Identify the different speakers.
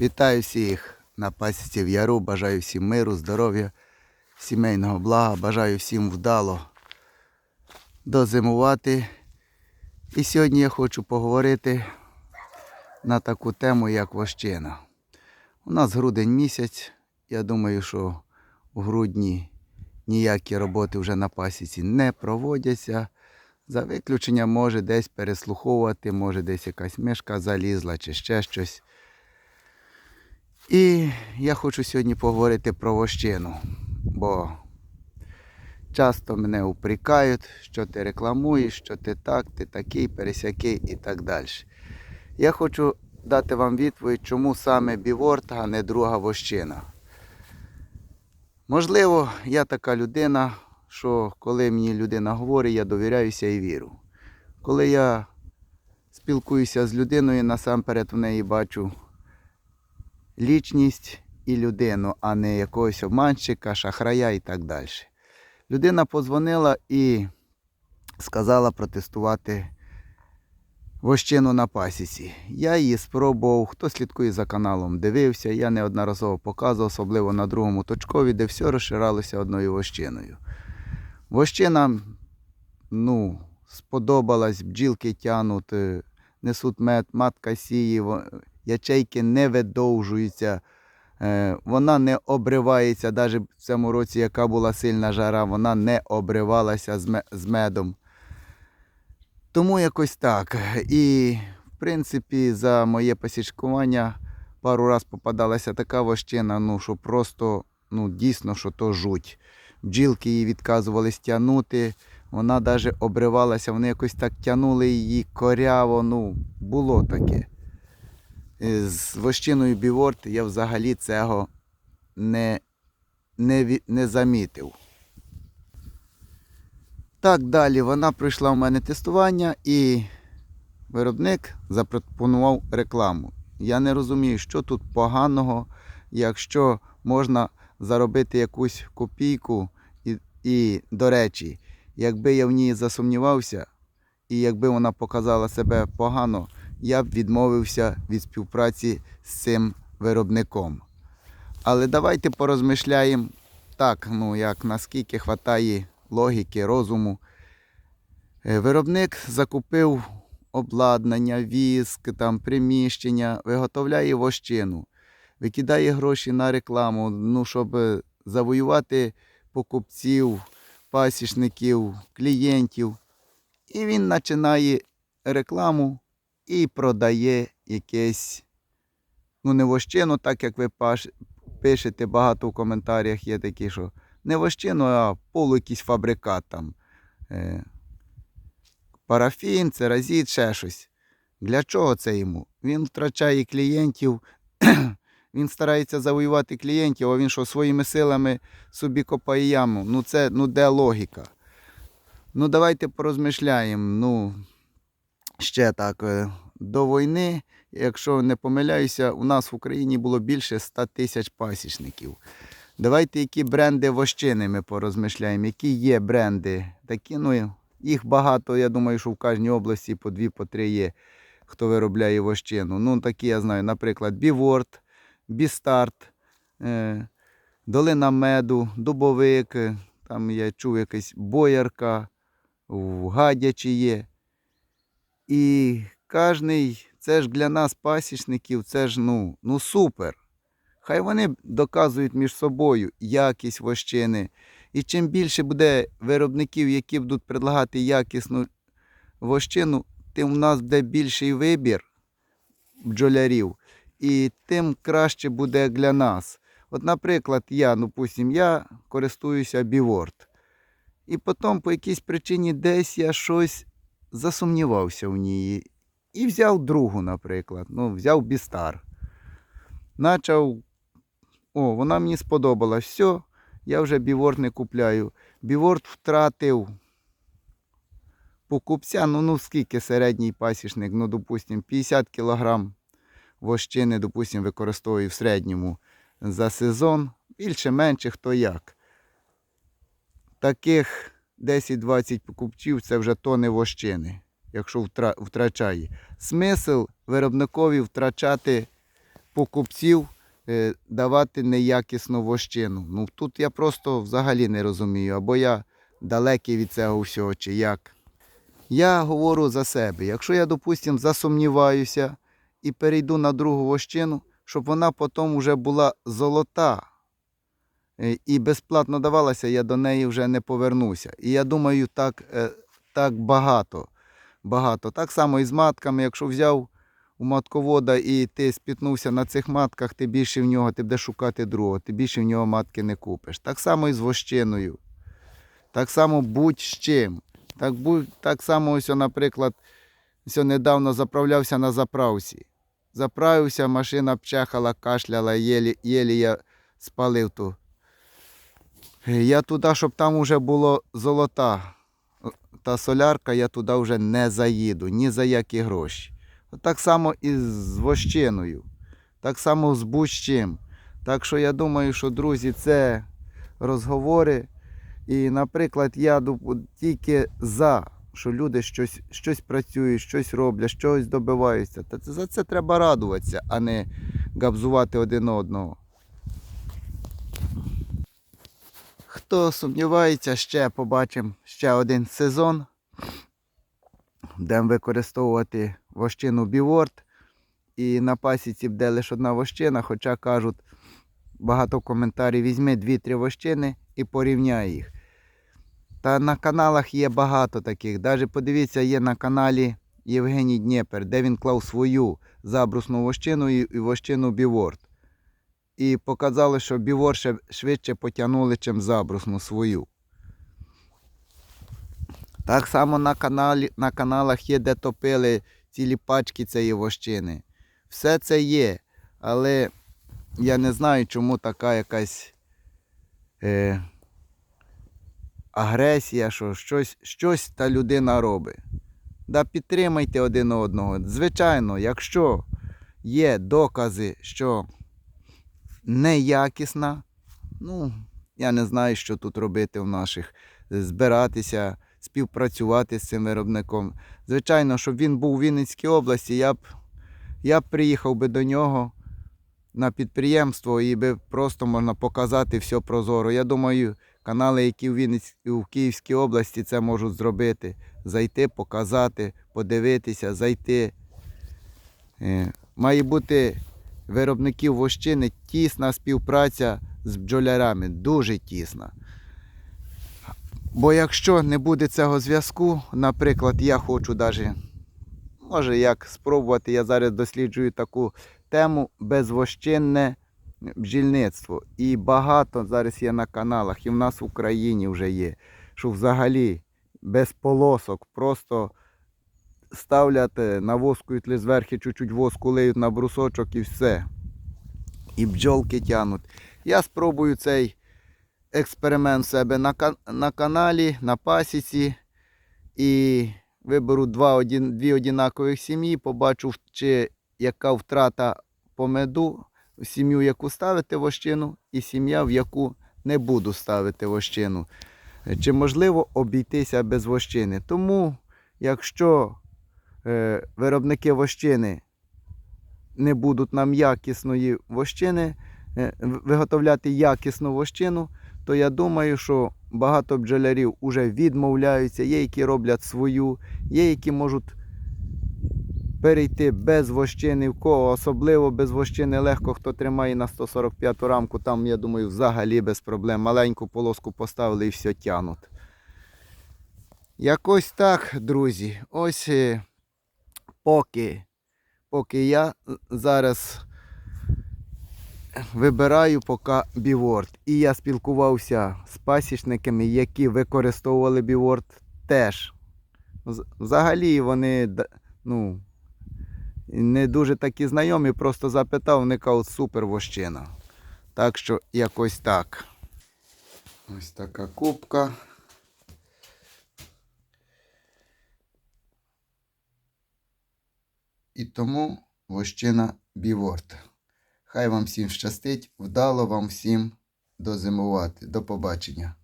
Speaker 1: Вітаю всіх на пасіці в яру. Бажаю всім миру, здоров'я, сімейного блага. Бажаю всім вдало дозимувати. І сьогодні я хочу поговорити на таку тему, як вощина. У нас грудень місяць. Я думаю, що в грудні ніякі роботи вже на пасіці не проводяться. За виключенням може десь переслуховувати, може десь якась мишка залізла чи ще щось. І я хочу сьогодні поговорити про вощину, бо часто мене упрекають, що ти рекламуєш, що ти так, ти такий, пересякий і так далі. Я хочу дати вам відповідь, чому саме біворт, а не друга вощина. Можливо, я така людина, що коли мені людина говорить, я довіряюся і вірю. Коли я спілкуюся з людиною, насамперед в неї бачу лічність і людину, а не якогось обманщика, шахрая і так далі. Людина подзвонила і сказала протестувати вощину на пасіці. Я її спробував, хто слідкує за каналом, дивився, я неодноразово показував, особливо на другому точкові, де все розширалося одною вощиною. Вощина, ну, сподобалась, бджілки тянуть, е, несуть мед, матка сіє, ячейки не видовжуються, е, вона не обривається, навіть в цьому році, яка була сильна жара, вона не обривалася з медом. Тому якось так. І, в принципі, за моє посічкування пару раз попадалася така вощина, ну, що просто, ну, дійсно, що то жуть. Бджілки її відказувались тягнути, вона навіть обривалася, вони якось так тягнули її коряво, ну, було таке. Е, З вощиною біворт я взагалі цього не, не, не замітив. Так, далі вона пройшла в мене тестування і виробник запропонував рекламу. Я не розумію, що тут поганого, якщо можна заробити якусь копійку. І, і до речі, якби я в ній засумнівався, і якби вона показала себе погано, я б відмовився від співпраці з цим виробником. Але давайте порозмишляємо так, ну як наскільки вистачає логіки, розуму. Е, Виробник закупив обладнання, віск, там, приміщення, виготовляє вощину, викидає гроші на рекламу, ну, щоб е, завоювати покупців, пасічників, клієнтів. І він починає рекламу і продає якесь, ну не вощину, так як ви пишете багато в коментарях, є такі, що не вощину, а полу якийсь фабрикат там. Е, парафін, церазіт, ще щось. Для чого це йому? Він втрачає клієнтів, він старається завоювати клієнтів, а він що своїми силами собі копає яму. Ну це ну де логіка? Ну давайте порозмишляємо. Ну, ще так. е, До війни, якщо не помиляюся, у нас в Україні було більше 100 тисяч пасічників. Давайте які бренди вощини ми порозмишляємо, які є бренди. Такі, ну, їх багато, я думаю, що в кожній області по дві, по три є, хто виробляє вощину. Ну, такі я знаю, наприклад, Біворд, Бістарт, е, Долина Меду, Дубовик, е, там я чув якась боярка, Гадячі є. І кожний, це ж для нас, пасічників, це ж ну, ну супер. Хай вони доказують між собою якість вощини. І чим більше буде виробників, які будуть предлагати якісну вощину, тим в нас буде більший вибір бджолярів, і тим краще буде для нас. От, наприклад, я, ну пустим, я користуюся біворд. І потім по якійсь причині десь я щось засумнівався в ній. І взяв другу, наприклад. Ну, взяв Бістар. Начав. О, вона мені сподобалась. Все, я вже біворд не купляю. Біворд втратив покупця, ну, ну скільки середній пасічник, ну, допустим, 50 кг вощини, допустим, використовую в середньому за сезон. Більше-менше хто як. Таких 10-20 покупців це вже тони вощини, якщо втрачає. Смисл виробникові втрачати покупців е, давати неякісну вощину. Ну тут я просто взагалі не розумію, або я далекий від цього всього, чи як. Я говорю за себе. Якщо я, допустимо, засумніваюся і перейду на другу вощину, щоб вона потім вже була золота і безплатно давалася, я до неї вже не повернуся. І я думаю, так, е, так багато. багато. Так само і з матками, якщо взяв у матковода і ти спітнувся на цих матках, ти більше в нього, ти будеш шукати другого, ти більше в нього матки не купиш. Так само і з вощиною. Так само будь з чим. Так, будь, так само, ось, наприклад, ось недавно заправлявся на заправці. Заправився, машина пчехала, кашляла, єлі, єлі я спалив ту. Е, Я туди, щоб там вже було золота та солярка, я туди вже не заїду, ні за які гроші. Так само і з вощиною, так само з будь-чим. Так що я думаю, що, друзі, це розговори. І, наприклад, я тільки за, що люди щось, щось працюють, щось роблять, щось добиваються. Та за це треба радуватися, а не габзувати один одного. Хто сумнівається, ще побачимо ще один сезон. Будемо використовувати вощину Біворд. І на пасіці буде лише одна вощина, хоча кажуть, багато коментарів візьми 2-3 вощини і порівняй їх. Та на каналах є багато таких. Навіть подивіться, є на каналі Євгеній Дніпер, де він клав свою забрусну вощину і вощину Біворд. І показало, що Бівор швидше потягнули, чим забрусну свою. Так само на, каналі, на каналах є, де топили цілі пачки цієї вощини. Все це є, але я не знаю, чому така якась е, агресія, що щось, щось та людина робить. Да підтримайте один одного. Звичайно, якщо є докази, що неякісна, ну, я не знаю, що тут робити в наших. Збиратися, співпрацювати з цим виробником. Звичайно, щоб він був у Вінницькій області, я б, я б приїхав би до нього на підприємство і би просто можна показати все прозоро. Я думаю, канали, які в Вінниць... в Київській області це можуть зробити. Зайти, показати, подивитися, зайти. Е, Має бути виробників вощини тісна співпраця з бджолярами, дуже тісна. Бо якщо не буде цього зв'язку, наприклад, я хочу навіть, може як спробувати, я зараз досліджую таку тему безвощинне бджільництво. І багато зараз є на каналах, і в нас в Україні вже є, що взагалі без полосок, просто ставлять, е, навоскують ли зверху чуть-чуть воску лиють на брусочок і все. І бджолки тянуть. Я спробую цей експеримент себе на, на каналі, на пасіці. І виберу два, один, дві однакових сім'ї, побачу, чи яка втрата по меду, сім'ю, яку ставити вощину, і сім'я, в яку не буду ставити вощину. Чи можливо обійтися без вощини. Тому, якщо виробники вощини не будуть нам якісної вощини, е, виготовляти якісну вощину, то я думаю, що багато бджолярів вже відмовляються, є, які роблять свою, є, які можуть перейти без вощини, в кого особливо без вощини легко, хто тримає на 145 рамку, там, я думаю, взагалі без проблем. Маленьку полоску поставили і все тянуть. Якось так, друзі. Ось е, поки, поки я зараз вибираю поки біворд. І я спілкувався з пасічниками, які використовували біворд теж. Взагалі вони ну, не дуже такі знайомі, просто запитав, вони кажуть, супер вощина. Так що якось так. Ось така кубка. І тому вощина біворд. Хай вам всім щастить, вдало вам всім дозимувати. До побачення.